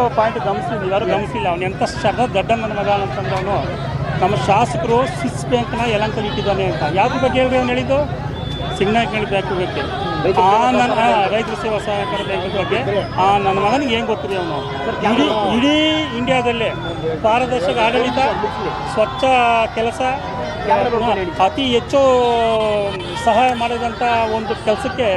Point ಗಮನಿಸಿದ್ವಿ ಯಾರು ಗಮನಿಸಿಲ್ಲ. ಅವನು ಎಂಥ ಶರದ ದಡ್ಡಮ್ಮನ ಮಗ ಅಂತಂದವನು ನಮ್ಮ ಶಾಸಕರು ಸ್ವಿಸ್ ಬ್ಯಾಂಕ್ನ ಯಲಂಕಲ್ಲಿ ಇಟ್ಟಿದ್ದಾನೆ ಅಂತ. ಯಾವ್ದ್ರ ಬಗ್ಗೆ ಹೇಳ್ರಿ ಅವ್ನು ಹೇಳಿದ್ದು? ಸಿಗ್ನಲ್ ಬ್ಯಾಂಕ್ ಬಗ್ಗೆ ಆ ನನ್ನ ರೈತರ ಸೇವಾ ಸಹಕಾರ ಬ್ಯಾಂಕ್ ಬಗ್ಗೆ ಆ ನನ್ನ ಮಗನಿಗೆ ಏನು ಗೊತ್ತಿದೆ ಅವನು? ಇಡೀ ಇಡೀ ಇಂಡಿಯಾದಲ್ಲೇ ಪಾರದರ್ಶಕ ಆಡಳಿತ ಸ್ವಚ್ಛ ಕೆಲಸ ಅತಿ ಹೆಚ್ಚು ಸಹಾಯ ಮಾಡಿದಂಥ ಒಂದು ಕೆಲಸಕ್ಕೆ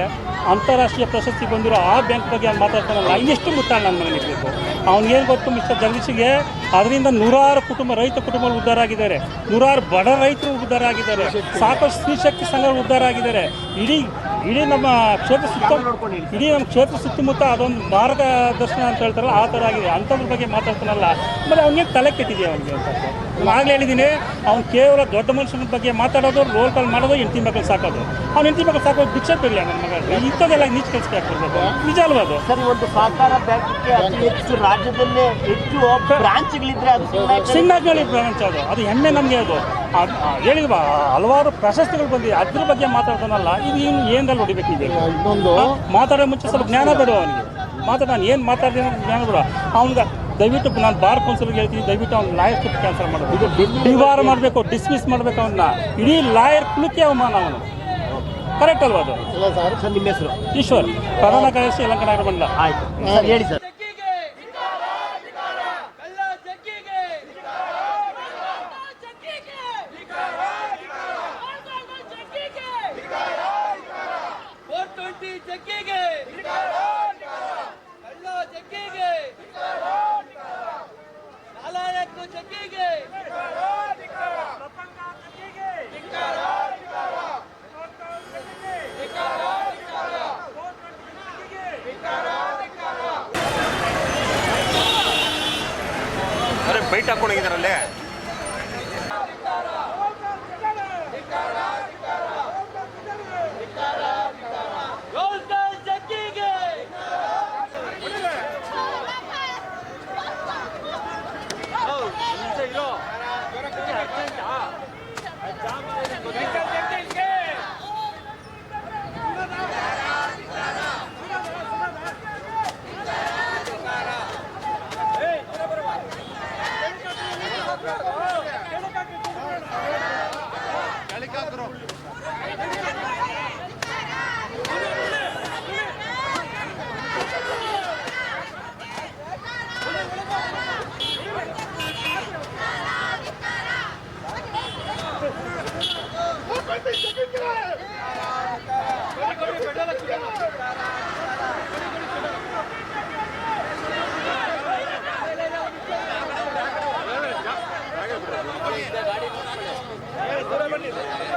ಅಂತಾರಾಷ್ಟ್ರೀಯ ಪ್ರಶಸ್ತಿ ಬಂದಿರೋ ಆ ಬ್ಯಾಂಕ್ ಬಗ್ಗೆ ಅವ್ನು ಮಾತಾಡ್ತಾನಲ್ಲ ಇನ್ನೆಷ್ಟು ಮುಟ್ಟಾಳ ನನ್ನ ಮಗನಿರ್ಬೇಕು ಅವ್ನಿಗೇನು ಗೊತ್ತು ಮಿಸ್ಟರ್ ಜಗದೀಶಿಗೆ? ಅದರಿಂದ ನೂರಾರು ಕುಟುಂಬ, ರೈತ ಕುಟುಂಬಗಳು ಉದ್ಧಾರ ಆಗಿದ್ದಾರೆ. ನೂರಾರು ಬಡ ರೈತರು ಉದ್ಧಾರ ಆಗಿದ್ದಾರೆ. ಸಾಕಷ್ಟು ಸ್ತ್ರೀ ಶಕ್ತಿ ಸಂಘಗಳು ಉದ್ಧಾರ ಆಗಿದ್ದಾರೆ. ಇಡೀ ಇಡೀ ನಮ್ಮ ಕ್ಷೇತ್ರ ಸುತ್ತ ಇಡೀ ನಮ್ಮ ಕ್ಷೇತ್ರ ಸುತ್ತಮುತ್ತ ಅದೊಂದು ಮಾರ್ಗದರ್ಶನ ಅಂತ ಹೇಳ್ತಾರಲ್ಲ ಆ ಥರ ಆಗಿದೆ. ಅಂಥದ್ರ ಬಗ್ಗೆ ಮಾತಾಡ್ತಾನಲ್ಲ. ಆಮೇಲೆ ಅವನಿಗೆ ತಲೆ ಕೆಟ್ಟಿದೆ ಅವನಿಗೆ ಅಂತ ಆಗಲೇ ಹೇಳಿದ್ದೀನಿ ಅವ್ನು ಕೇವಲ ದೊಡ್ಡ ಮನುಷ್ಯನ ಬಗ್ಗೆ ಮಾತಾಡೋದು ರೋಲ್ ಕಾಲ್ ಮಾಡೋದು ಹೆಂಡತಿ ಮಕ್ಕಳು ಸಾಕೋದು. ಅವ್ನು ಹೆಂಡತಿ ಮಕ್ಕಳು ಸಾಕೋದು ಭಿಕ್ಷೆ ಬಿಡಲಿ ನನ್ನ ಮಗ. ಇಂಥದ್ದೆಲ್ಲ ನೀಚ್ ಕೆಲಸಕ್ಕೆ ಹಾಕ್ಬಿಡ್ಬೇಕು. ನಿಜ ಅಲ್ವಾ ಅದು? ಸರಿ ಒಂದು ಸಹಕಾರ ಬ್ಯಾಂಕ್ಗೆ ಅತಿ ಹೆಚ್ಚು ರಾಜ್ಯದಲ್ಲೇ ಹೆಚ್ಚು ಬ್ರಾಂಚ್ಗಳಿದ್ರೆ ಅದು ಸಿಂಗಾಜ್ನಳ್ಳಿ ಬ್ರಾಂಚ್ ಅದು. ಅದು ಹೆಮ್ಮೆ ನಮಗೆ ಅದು. ಹೇಳಿದ್ವಾ ಹಲವಾರು ಪ್ರಶಸ್ತಿಗಳು ಬಂದಿದೆ ಅದ್ರ ಬಗ್ಗೆ ಮಾತಾಡ್ತಾನಲ್ಲ. ಇದು ಏನು ಏನಲ್ಲಿ ಹೊಡಿಬೇಕು ಇದೆ ಇನ್ನೊಂದು. ಮಾತಾಡೋ ಮುಂಚೆ ಸ್ವಲ್ಪ ಜ್ಞಾನ ಬೇಡ ಅವನಿಗೆ? ಮಾತಾಡ ನಾನು ಏನು ಮಾತಾಡ್ತೀನಿ ಅನ್ನೋ ಜ್ಞಾನ ಬೇಡ ಅವ್ನಿಗೆ ದಯವಿಟ್ಟು ನಾನು ಬಾರ್ ಕೌನ್ಸಿಲ್ಗೆ ಹೇಳ್ತೀನಿ ದಯವಿಟ್ಟು ಅವ್ನು ಲಾಯರ್ ಶಿಪ್ ಕ್ಯಾನ್ಸಲ್ ಮಾಡೋದು ಡಿವಾರ್ ಮಾಡಬೇಕು ಡಿಸ್ಮಿಸ್ ಮಾಡಬೇಕು ಅವನ್ನ ಇಡೀ ಲಾಯರ್ ಕುಲಕ್ಕೆ ಅವಮಾನ ಅವನು. ಕರೆಕ್ಟ್ ಅಲ್ವಾ ಅದು? ಸರ್ ನಿಮ್ಮ ಹೆಸರು. ಈಶ್ವರ್. ಪ್ರಧಾನ ಕಾರ್ಯದರ್ಶಿ ಮಂಡಲ ಆಯ್ತು. ಹೇಳಿ ಸರ್. ಬೈಟ್ ಹಾಕೊಂಡಿದ್ದಾರಲ್ಲೇ? இந்த